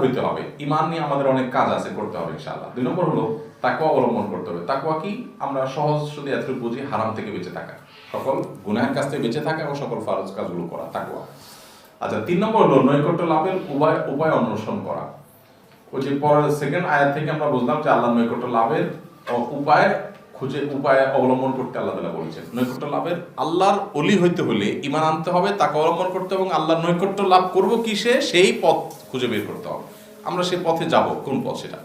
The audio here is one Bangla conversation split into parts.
হইতে হবে। ইমান নিয়ে আমাদের অনেক কাজ আছে করতে হবে, ইনশাআল্লাহ। দুই নম্বর হলো তাকুয়া অবলম্বন করতে হবে। তাকুয়া কি? আমরা সহজ শুধু এতটুকু বুঝি, হারাম থেকে বেঁচে থাকা। সকল গুনাহের কাছ থেকে বেঁচে থাকা এবং সকল ফারজ কাজগুলো করা তাকুয়া আচ্ছা তিন নম্বর হলো, নৈকট্য লাভের উপায় উপায় অন্বেষণ করা। ওই যে পরের সেকেন্ড আয়াত থেকে আমরা বুঝলাম যে আল্লাহ নৈকট্য লাভের উপায় খুঁজে, উপায় অবলম্বন করতে আল্লাহ তালা বলেছেন। নৈকট্য লাভের আল্লাহর অলি হইতে হলে ইমান আনতে হবে, তাকে অবলম্বন করতে এবং আল্লাহর নৈকট্য লাভ করব কিসে? সেই পথ খুঁজে বের করতে হবে। আমরা সেই পথে যাব, কোন পথ সেটা?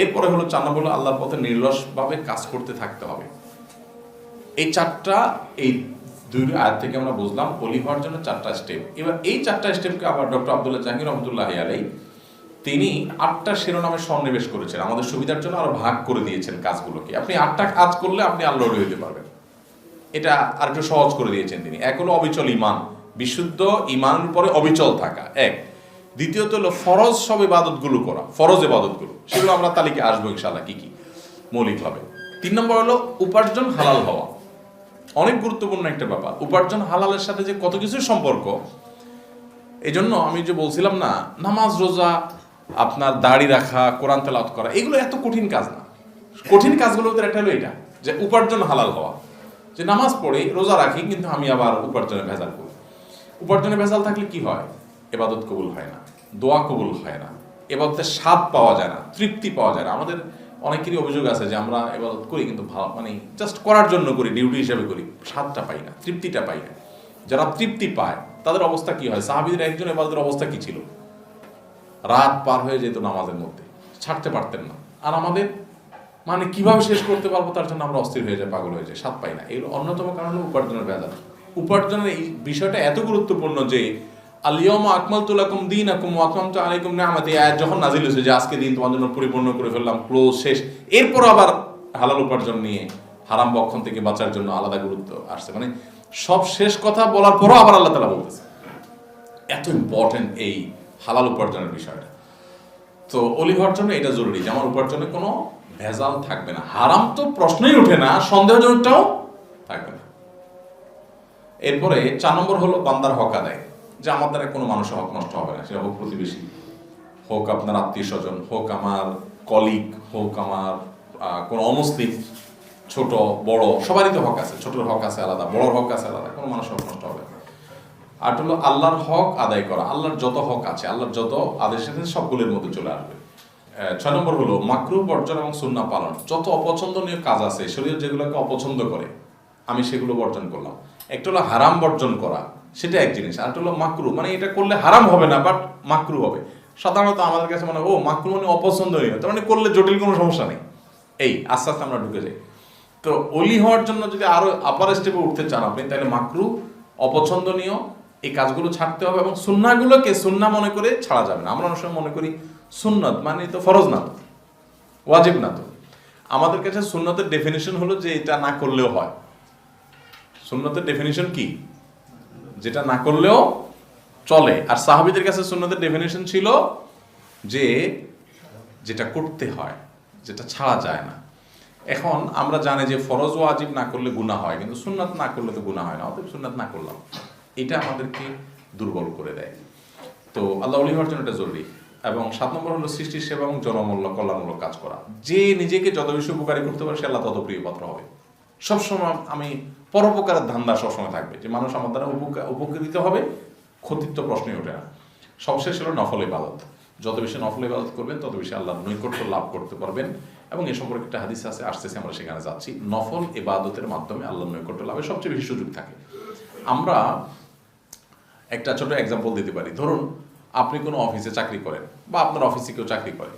এরপরে হলো, চার নম্বর আল্লাহর পথে নির্লসভাবে কাজ করতে থাকতে হবে। এই চারটা, এই দুই আয়াত থেকে আমরা বুঝলাম অলি হওয়ার জন্য চারটা স্টেপ এবার এই চারটা স্টেপকে আবার ডক্টর আব্দুল্লাহ জাহাঙ্গীর রহমতুল্লাহ আলাই তিনি আটটা শিরোনামে সন্নিবেশ করেছেন। আমাদের সুবিধার জন্য আরও ভাগ করে দিয়েছেন কাজগুলোকে। আপনি আটটা কাজ করলে আপনি আল্লাহর হইতে পারবেন। এটা আর একটু সহজ করে দিয়েছেন তিনি। এক হলো অবিচল ইমান। বিশুদ্ধ ইমান উপরে অবিচল থাকা। এক। দ্বিতীয়ত হলো ফরজ সব ইবাদতগুলো করা। ফরজ ইবাদতগুলো। সেগুলো আমরা তালিকে আসব ইনশাল্লাহ কি কি? মৌলিকভাবে। তিন নম্বর হলো উপার্জন হালাল হওয়া। অনেক গুরুত্বপূর্ণ একটা ব্যাপার। উপার্জন হালালের সাথে যে কত কিছু সম্পর্ক এই জন্য আমি যে বলছিলাম না, নামাজ, রোজা আপনার দাড়ি রাখা, কোরআন তেলাওয়াত করা, এগুলো এত কঠিন কাজ না। কঠিন কাজগুলোর ভিতরে একটা হলো এটা, যে উপার্জন হালাল হওয়া। যে নামাজ পড়ে, রোজা রাখি, কিন্তু আমি আবার উপার্জনে ভেজাল করি। উপার্জনে ভেজাল থাকলে কি হয়? এবাদত কবুল হয় না, দোয়া কবুল হয় না, এবাদতের স্বাদ পাওয়া যায় না, তৃপ্তি পাওয়া যায় না। আমাদের অনেকেরই অভিযোগ আছে যে আমরা এবাদত করি, কিন্তু ভালো মানে জাস্ট করার জন্য করি, ডিউটি হিসেবে করি, স্বাদটা পাই না, তৃপ্তিটা পাই না। যারা তৃপ্তি পায়, তাদের অবস্থা কি হয়? সাহাবিদের একজন এবাদতের অবস্থা কি ছিল? রাত পার হয়ে যেত নামাজের মধ্যে। ছাড়তে পারতেন না। আর আমাদের মানে কীভাবে শেষ করতে পারব তার জন্য আমরা অস্থির হয়ে যাই, পাগল হয়ে যাই স্বাদ পাই না। এর অন্যতম কারণ উপার্জনের ভেজাল উপার্জনের এই বিষয়টা এত গুরুত্বপূর্ণ যে আলিয়মা আকমাল তুলাকুম দিন আকুম আকমাম তো আলাইকুম নেহামাতি আয়াত যখন নাজিল হয়েছে যে আজকে দিন তোমার জন্য পরিপূর্ণ করে ফেললাম, ক্লোজ, শেষ, এরপর আবার হালাল উপার্জন নিয়ে হারাম বক্ষণ থেকে বাঁচার জন্য আলাদা গুরুত্ব আসছে। মানে সব শেষ কথা বলার পরও আবার আল্লাহ তালা বলতেছে। এত ইম্পর্টেন্ট এই হালাল উপার্জনের বিষয়টা। তো অলি হওয়ার জন্য এটা জরুরি যে আমার উপার্জনে কোনো ভেজাল থাকবে না। হারাম তো প্রশ্নই ওঠে না, সন্দেহজনকটাও থাকবে না। এরপরে চার নম্বর হলো বান্দার হক আদায়, যে আমার দ্বারা কোনো মানুষের হক নষ্ট হবে না। সেটা হোক প্রতিবেশী, হোক আপনার আত্মীয় স্বজন হোক আমার কলিগ হোক আমার কোনো অমুসলিম ছোট, বড়, সবারই তো হক আছে। ছোটর হক আছে আলাদা, বড়র হক আছে আলাদা, কোনো মানুষের হক নষ্ট হবে না। আর হলো আল্লাহর হক আদায় করা, আল্লাহর যত হক আছে, আল্লাহর যত আদেশ আছে, সবগুলোর মধ্যে চলে আসবে। ছয় নম্বর হলো মাকরু বর্জন এবং সুন্না পালন। যত অপছন্দনীয় কাজ আছে শরীর যেগুলোকে অপছন্দ করে, আমি সেগুলো বর্জন করলাম। একটা হলো হারাম বর্জন করা, সেটা এক জিনিস। আর হলো মাকরু মানে এটা করলে হারাম হবে না, বাট মাকরু হবে। সাধারণত আমাদের কাছে মনে ও মাকরু মানে অপছন্দনীয়, তার মানে করলে জটিল কোনো সমস্যা নেই। এই, আস্তে আস্তে আমরা ঢুকে যাই। তো অলি হওয়ার জন্য যদি আরও আপার স্টেপে উঠতে চান আপনি, তাহলে মাকরু অপছন্দনীয় এই কাজগুলো ছাড়তে হবে এবং সুন্নাগুলোকে সুন্না মনে করে ছাড়া যাবে না। আমরা অনেক সময় মনে করি সুন্নত মানে তো ফরজ না তো, ওয়াজিব না তো। আমাদের কাছে সুন্নতের ডেফিনেশন হলো যে এটা না করলেও হয়। সুন্নতের ডেফিনেশন কি? যেটা না করলেও চলে। আর সাহাবিদের কাছে সুন্নতের ডেফিনেশন ছিল যে যেটা করতে হয়, যেটা ছাড়া যায় না। এখন আমরা জানি যে ফরজ ও আজিব না করলে গুনাহ হয়, কিন্তু সুন্নাত না করলে তো গুনাহ হয় না, অতএব সুন্নাত না করলাম। এটা আমাদেরকে দুর্বল করে দেয়। তো আল্লাহ অলি হওয়ার জন্য এটা জরুরি। এবং সাত নম্বর হলো সৃষ্টির সেবা এবং জনমূল্য, কল্যাণমূলক কাজ করা। যে নিজেকে যত বেশি উপকারী করতে পারে, সে আল্লাহ তত প্রিয় পাত্র হবে। সবসময় আমি পরোপকারের ধান্দা সবসময় থাকবে যে মানুষ আমার দ্বারা উপকৃত হবে ক্ষতিত্ব প্রশ্নই ওঠে না। সবশেষ হলো নফল ইবাদত। যত বেশি নফল ইবাদত করবেন, তত বেশি আল্লাহর নৈকট্য লাভ করতে পারবেন। এবং এ সম্পর্কে একটা হাদিস আছে, আসতেছে, আমরা সেখানে যাচ্ছি। নফল ইবাদতের মাধ্যমে আল্লাহর নৈকট্য লাভের সবচেয়ে বেশি সুযোগ থাকে। আমরা একটা ছোট এক্সাম্পল দিতে পারি। ধরুন, আপনি কোনো অফিসে চাকরি করেন বা আপনার অফিসে কেউ চাকরি করে।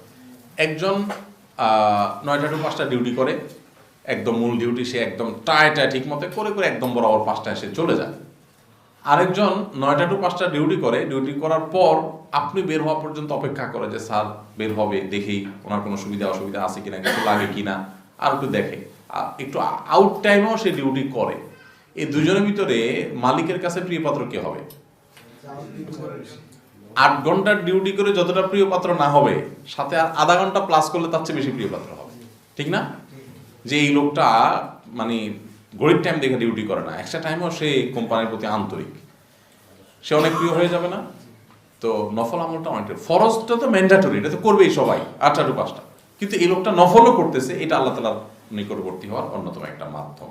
একজন নয়টা টু পাঁচটা ডিউটি করে, একদম মূল ডিউটি সে একদম টায় টায় ঠিক মতো করে করে একদম বরাবর পাঁচটায় সে চলে যায়। আরেকজন নয়টা টু পাঁচটা ডিউটি করে ডিউটি করার পর আপনি বের হওয়া পর্যন্ত অপেক্ষা করে যে, স্যার, বের হবে দেখেই ওনার কোনো সুবিধা, অসুবিধা আছে কিনা, কিছু লাগে কিনা, আর একটু দেখে। আর একটু আউট টাইমেও সে ডিউটি করে। এই দুজনের ভিতরে মালিকের কাছে প্রিয় পাত্র কে হবে? আট ঘণ্টার ডিউটি করে যতটা প্রিয় পাত্র না হবে, সাথে আর আধা ঘণ্টা প্লাস করলে তার চেয়ে বেশি প্রিয় পাত্র হবে। ঠিক না? যে এই লোকটা মানে গরিব টাইম দেখে ডিউটি করে না একটা টাইমও সে কোম্পানির প্রতি আন্তরিক। সে অনেক প্রিয় হয়ে যাবে না? তো নফল আমলটা অনেকটা ফরজটা তো ম্যান্ডাটরি এটা তো করবেই সবাই, আটটা টু পাঁচটা। কিন্তু এই লোকটা নফলও করতেছে, এটা আল্লাহ তালার নিকটবর্তী হওয়ার অন্যতম একটা মাধ্যম।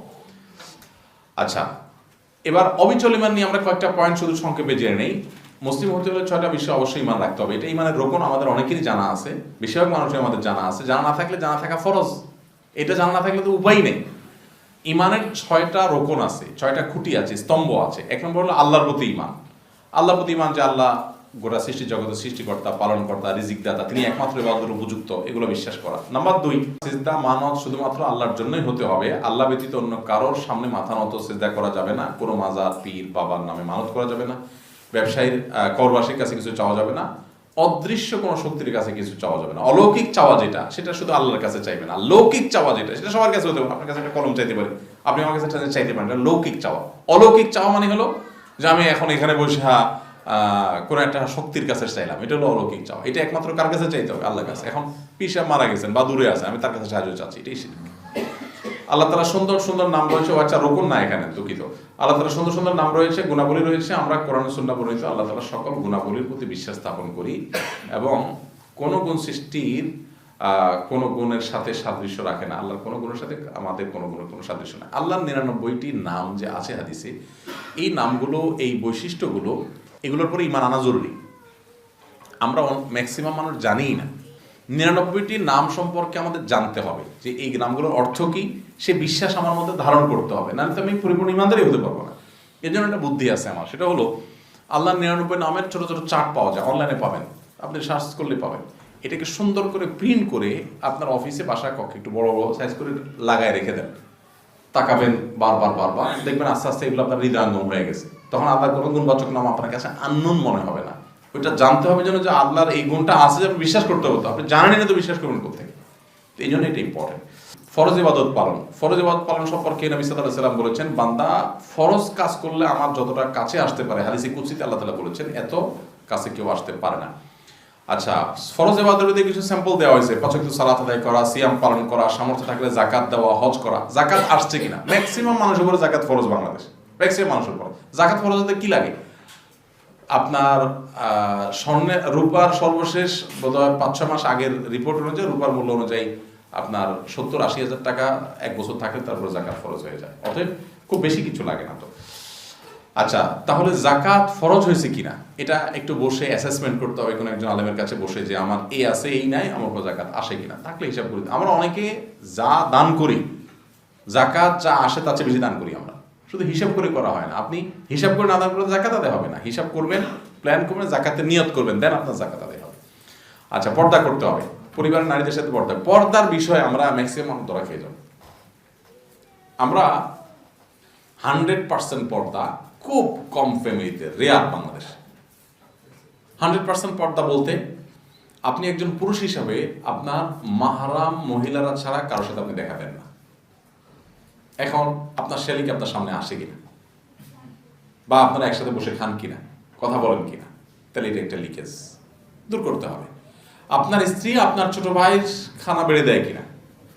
আচ্ছা এবার অবিচল ইমান নিয়ে আমরা কয়েকটা পয়েন্ট শুধু সংক্ষেপে জেনে নেই। মুসলিম হতে হলে ছয়টা বিষয় অবশ্যই ইমান রাখতে হবে। এটা ইমানের রোপণ আমাদের অনেকেরই জানা আছে। বেশিরভাগ মানুষের আমাদের জানা আছে। জানা না থাকলে জানা থাকা ফরজ। এটা জানা না থাকলে তো উপায় নেই। ইমানের ছয়টা রোকন আছে, ছয়টা খুঁটি আছে, স্তম্ভ আছে। এক নম্বর হলো আল্লাহর প্রতি ইমান। আল্লাহর প্রতি ইমান যে আল্লাহ গোটা সৃষ্টি, জগতের সৃষ্টিকর্তা, পালনকর্তা রিজিক দাতা তিনি একমাত্র ইবাদতের উপযুক্ত, এগুলো বিশ্বাস করা। নাম্বার দুই, সিজদা মানত শুধুমাত্র আল্লাহর জন্যই হতে হবে। আল্লাহ ব্যতীত অন্য কারোর সামনে মাথা নত সিজদা করা যাবে না। কোনো মাজার পীর বাবার নামে মানত করা যাবে না। ব্যবসায়ীর করবাসীর কাছে কিছু চাওয়া যাবে না। অদৃশ্য কোনো শক্তির কাছে কিছু চাওয়া যাবে না। অলৌকিক চাওয়া যেটা, সেটা শুধু আল্লাহর কাছে চাইবে না। লৌকিক চাওয়া যেটা, সেটা সবার কাছে হতে পারে। আপনার কাছে একটা কলম চাইতে পারে। আপনি আমার কাছে চাইতে পারেন লৌকিক চাওয়া। অলৌকিক চাওয়া মানে হলো যে আমি এখন এখানে বসে হ্যাঁ কোনো একটা শক্তির কাছে চাইলাম। এটা হলো অলৌকিক চাওয়া। এটা একমাত্র কার কাছে চাইতে হবে? আল্লাহর কাছে। এখন পিসা মারা গেছেন বা দূরে আছে, আমি তার কাছে সাহায্য চাচ্ছি। এটাই শিরক। আল্লাহ তালা সুন্দর সুন্দর নাম রয়েছে, ও আচ্ছা রোকন না এখানে, দুঃখিত। আল্লাহ তালা সুন্দর সুন্দর নাম রয়েছে, গুণাবলী রয়েছে, আমরা কোরআন সুন্না বর্ণিত আল্লাহ তালা সকল গুণাবলীর প্রতি বিশ্বাস স্থাপন করি এবং কোন গুণ সৃষ্টির কোন গুণের সাথে সাদৃশ্য রাখে না। আল্লাহর কোন গুণের সাথে আমাদের কোন গুণের কোনো সাদৃশ্য না আল্লাহর নিরানব্বইটি নাম যে আছে হাদিসে, এই নামগুলো, এই বৈশিষ্ট্যগুলো এগুলোর পরে ইমান আনা জরুরি। আমরা ম্যাক্সিমাম মানুষ জানিই না। নিরানব্বইটি নাম সম্পর্কে আমাদের জানতে হবে যে এই নামগুলোর অর্থ কি, সে বিশ্বাস আমার মধ্যে ধারণ করতে হবে। নাহলে তো আমি পরিপূর্ণ ইমানদারই হতে পারব না। এর জন্য একটা বুদ্ধি আছে আমার। সেটা হলো আল্লাহ নিরানব্বই নামের ছোট ছোট চার্ট পাওয়া যায়। অনলাইনে পাবেন। আপনি সার্চ করলে পাবেন। এটাকে সুন্দর করে প্রিন্ট করে আপনার অফিসে বাসা কক্ষে একটু বড় বড় সাইজ করে লাগায় রেখে দেন। তাকাবেন বারবার বারবার। দেখবেন আস্তে আস্তে এগুলো আপনার হৃদয়ঙ্গম হয়ে গেছে। তখন আল্লাহর কোনো গুণবাচক নাম আপনার কাছে আননোন মনে হবে না। ওইটা জানতে হবে যেন যে আল্লাহর এই গুণটা আছে যে বিশ্বাস করতে হবে তো। আপনি জানেন না তো বিশ্বাস করবেন কোথেকে তো এই জন্য এটা ইম্পর্টেন্ট ফরজ ইবাদত পালন। ফরজ ইবাদত পালন সম্পর্কে নবী আলাইহি সাল্লাম বলেছেন, বান্দা ফরজ কাজ করলে আমার যতটা কাছে আসতে পারে, হাদিসে কুদসিতে আল্লাহ তাআলা বলেছেন, এত কাছে কেউ আসতে পারে না। আচ্ছা ফরজ ইবাদতের কিছু স্যাম্পল দেওয়া হয়েছে। পাঁচক্ত সালাত আদায় করা, সিয়াম পালন করা, সামর্থ্য থাকলে জাকাত দেওয়া, হজ করা। জাকাত আসছে কিনা? ম্যাক্সিমাম মানুষের উপরে জাকাত ফরজ বাংলাদেশ। ম্যাক্সিমাম মানুষের উপর জাকাত ফরজ হতে কি লাগে? আপনার স্বর্ণের, রূপার সর্বশেষ বোধহয় পাঁচ ছ মাস আগের রিপোর্ট অনুযায়ী, রূপার মূল্য অনুযায়ী আপনার সত্তর আশি হাজার টাকা এক বছর থাকলে তারপরে জাকাত ফরজ হয়ে যায়। অতএব খুব বেশি কিছু লাগে না তো। আচ্ছা তাহলে জাকাত ফরজ হয়েছে কিনা? এটা একটু বসে অ্যাসেসমেন্ট করতে হবে। কোনো একজন আলেমের কাছে বসে যে আমার এ আছে, এই নাই, আমার উপর জাকাত আসে কিনা? থাকলে হিসাব করি। আমরা অনেকে যা দান করি, জাকাত যা আসে তার চেয়ে বেশি দান করি আমরা। শুধু হিসাব করে করা হয় না। আপনি হিসাব করে না দান করলে জাকাত আদায় হবে না। হিসাব করবেন প্ল্যান করবেন, জাকাতে নিয়ত করবেন দেন আপনার জাকাত আদায় হবে। আচ্ছা পর্দা করতে হবে। পরিবারের নারীদের সাথে পর্দা। পর্দার বিষয়ে আমরা ম্যাক্সিমাম ধরা খেয়ে যাব আমরা হান্ড্রেড পার্সেন্ট পর্দা খুব কম ফ্যামিলিতে রেয়ার বাংলাদেশ। হান্ড্রেড পার্সেন্ট পর্দা বলতে আপনি একজন পুরুষ হিসাবে আপনার মাহারাম মহিলারা ছাড়া কারোর সাথে আপনি দেখা দেন না। এখন আপনার শ্যালিকে আপনার সামনে আসে কিনা? বা আপনারা একসাথে বসে খান কিনা? কথা বলেন কিনা? তাহলে এটা একটা লিকেজ দূর করতে হবে। আপনার স্ত্রী আপনার ছোট ভাইয়ের খানা বেড়ে দেয় কিনা?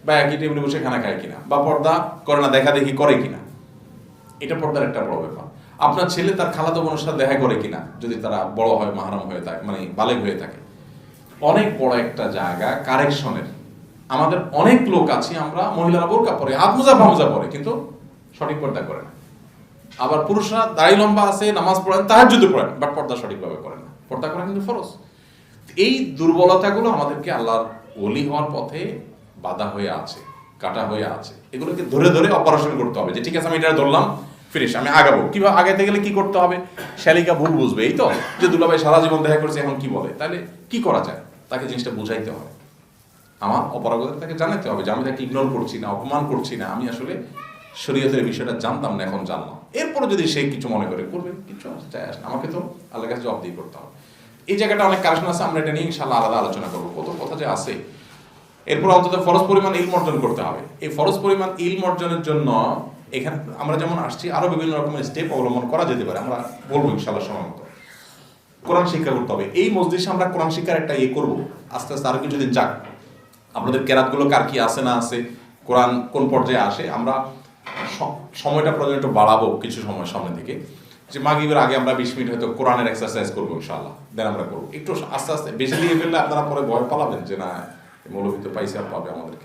বা একই টেবিলে বসে খানা খায় কিনা? বা পর্দা করে না, দেখা দেখি করে কিনা? এটা পর্দার একটা বড় ব্যাপার। আপনার ছেলে তার খালাতো বোনের সাথে দেখা করে কিনা? যদি তারা বড় হয়, মাহারাম হয়ে থাকে মানে বালেগ হয়ে থাকে। অনেক বড় একটা জায়গা, কারেকশনের আমাদের অনেক লোক আছে, আমরা মহিলারা বোরকা পরে, হাত মোজা ফামোজা পরে, কিন্তু সঠিক পর্দা করে না। আবার পুরুষরা দাড়ি লম্বা আছে, নামাজ পড়েন তাহার যদি পড়েন বাট পর্দা সঠিকভাবে করে না। পর্দা করা কিন্তু ফরজ। এই দুর্বলতাগুলো আমাদেরকে আল্লাহর ওলি হওয়ার পথে বাধা হয়ে আছে, কাটা হয়ে আছে। এগুলোকে ধরে ধরে অপারেশন করতে হবে যে, ঠিক আছে, আমি এটা ধরলাম ফিনিশ আমি আগাবো। কীভাবে আগাতে গেলে কি করতে হবে? শ্যালিকা ভুল বুঝবে, এই তো? যে দুলাভাই সারা জীবন দেখা করছে, এখন কি বলে? তাহলে কি করা যায়? তাকে জিনিসটা বুঝাইতে হবে। আমার অপরাগতা তাকে জানাতে হবে যে আমি তাকে ইগনোর করছি না, অপমান করছি না, আমি আসলে শরীয়তের বিষয়টা জানতাম না, এখন জানলাম। এরপরে যদি সে কিছু মনে করে, করবে, কিছু যায় আসে। আমাকে তো আল্লাহর কাছে জবাব দিয়ে করতে হবে। এই জায়গাটা অনেক কারেকশন আছে, আমরা এটা নিয়ে ইনশাল্লাহ আলাদা আলোচনা করব। কত কথা যে আছে। এরপর অন্তত ফরজ পরিমাণ ইলম অর্জন করতে হবে। এই ফরজ পরিমাণ ইলম অর্জনের জন্য এখানে আমরা যেমন আসছি, আরও বিভিন্ন রকমের স্টেপ অবলম্বন করা যেতে পারে। আমরা বলব ইনশাল্লাহ সময় মতো। কোরআন শিক্ষা করতে হবে। এই মসজিদে আমরা কোরআন শিক্ষার একটা ইয়ে করব। আস্তে আস্তে আরও কিছুদিন যাক। আপনাদের কেরাতগুলো কার কি আছে না আছে, কোরআন কোন পর্যায়ে আসে, আমরা সময়টা প্রয়োজন একটু বাড়াবো কিছু সময় সামনে থেকে যে মাগিবের আগে আমরা বিশ মিনিট হয়তো কোরআনের এক্সারসাইজ করব ইনশাআল্লাহ দেন আমরা করব। একটু আস্তে আস্তে, বেশি দিয়ে ফেললে আপনারা পরে ভয় পালাবেন যে না মৌলভিত পাইসা পাবে আমাদেরকে।